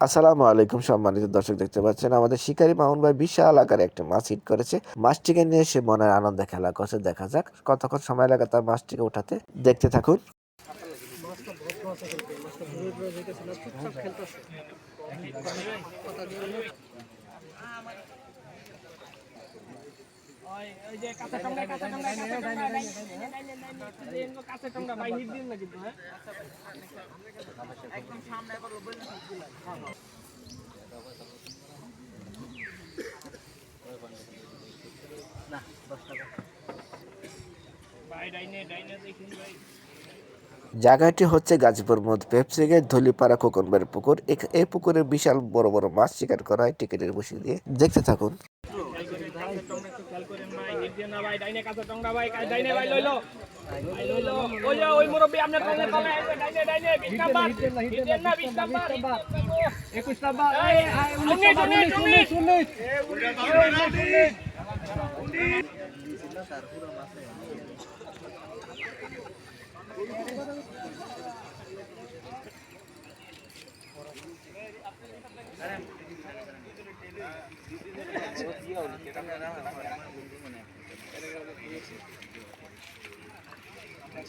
আসসালামু আলাইকুম, সম্মানিত দর্শক দেখতে পাচ্ছেন, আমাদের শিকারী মামুন ভাই বিশাল আকারে একটা মাছ হিট করেছে। মাছটিকে নিয়ে সে মনের আনন্দে খেলা করছে, দেখা যাক কতক্ষণ সময় লাগে তার মাছটিকে উঠাতে দেখতে থাকুন যে কাঁচা টঙ্গা কাঁচা টঙ্গা কাঁচা টঙ্গা কাঁচা টঙ্গা ভাই হ্যাঁ? জায়গাটি হচ্ছে গাজীপুর মধ্য পেপসিগের ধলিপাড়া কোকনবের পুকুর। এই পুকুরে বিশাল বড় বড় মাছ শিকার করা হয়, টিকিটের বসে দিয়ে। দেখতে থাকুন। না ভাই ডাইনে কাছে টংরা ভাই ডাইনে ভাই লইলো। ওই যে ওই মুরব্বি আপনার কলে কলে ডাইনে ডাইনে 20 নাম্বার। হিটেন না 20 নাম্বার 21 নাম্বার 19 19 19 19 19 19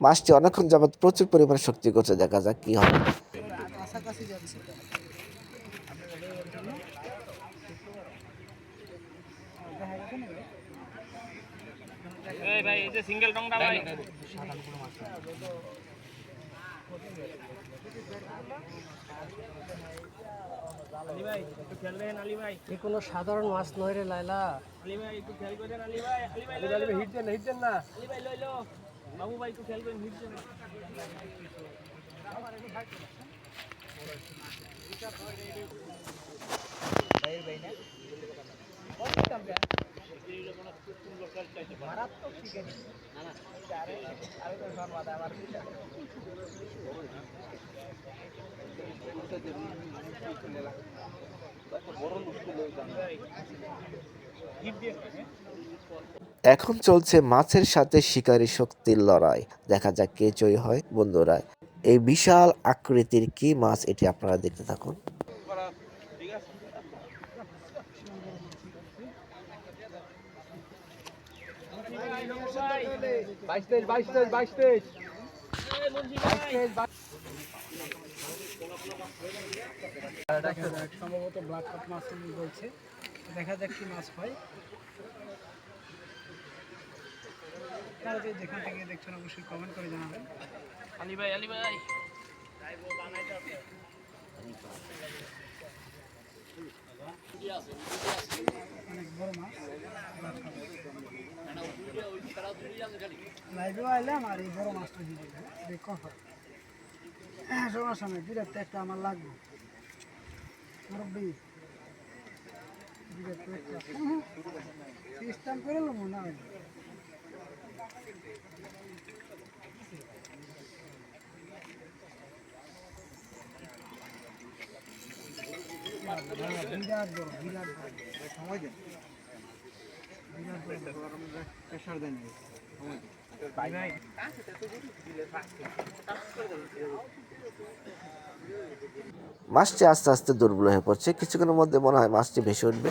মাছটি অনেকক্ষণ যাবত প্রচুর পরিমাণে শক্তি করছে দেখা যাক কি হবে ভাই এই যে সিঙ্গেল টংটা ভাই একটু খেয়াল রেখেন আলী ভাই এ কোনো সাধারণ মাছ নয় রে লাইলা আলী ভাই একটু খেয়াল করেন আলী ভাই আলী ভাই আলী ভাই হিট দেন হিট দেন না আলী ভাই লই লো বাবু ভাই একটু খেয়াল করেন হিট দেন এখন চলছে মাছের সাথে শিকারী শক্তির লড়াই। দেখা যাক কে জয়ী হয়, বন্ধুরা। এই বিশাল আকৃতির কি মাছ, এটি আপনারা দেখতে থাকুন। সম্ভবত ব্লাড কাপ মাছ বলছে দেখা যাক কি মাছ হয় আপনারা যে যেখান থেকে দেখছেন অবশ্যই কমেন্ট করে জানাবেন আলী ভাই আলী ভাই অনেক বড় মাছ লাইভেও আইলাম আর এই বড় মাছটা দিয়ে দিলাম কথা হ্যাঁ সমস্যা নেই বিরাট একটা আমার লাগবে। মুরব্বী বিরাট একটা। সিস্টেম করে নেব না বিরাট বড় বিরাট বড় সময় দেন। বিরাট বড় প্রেশার দেন। মাছটি আস্তে আস্তে দুর্বল হয়ে পড়ছে। কিছুক্ষণের মধ্যে মনে হয় মাছটি ভেসে উঠবে।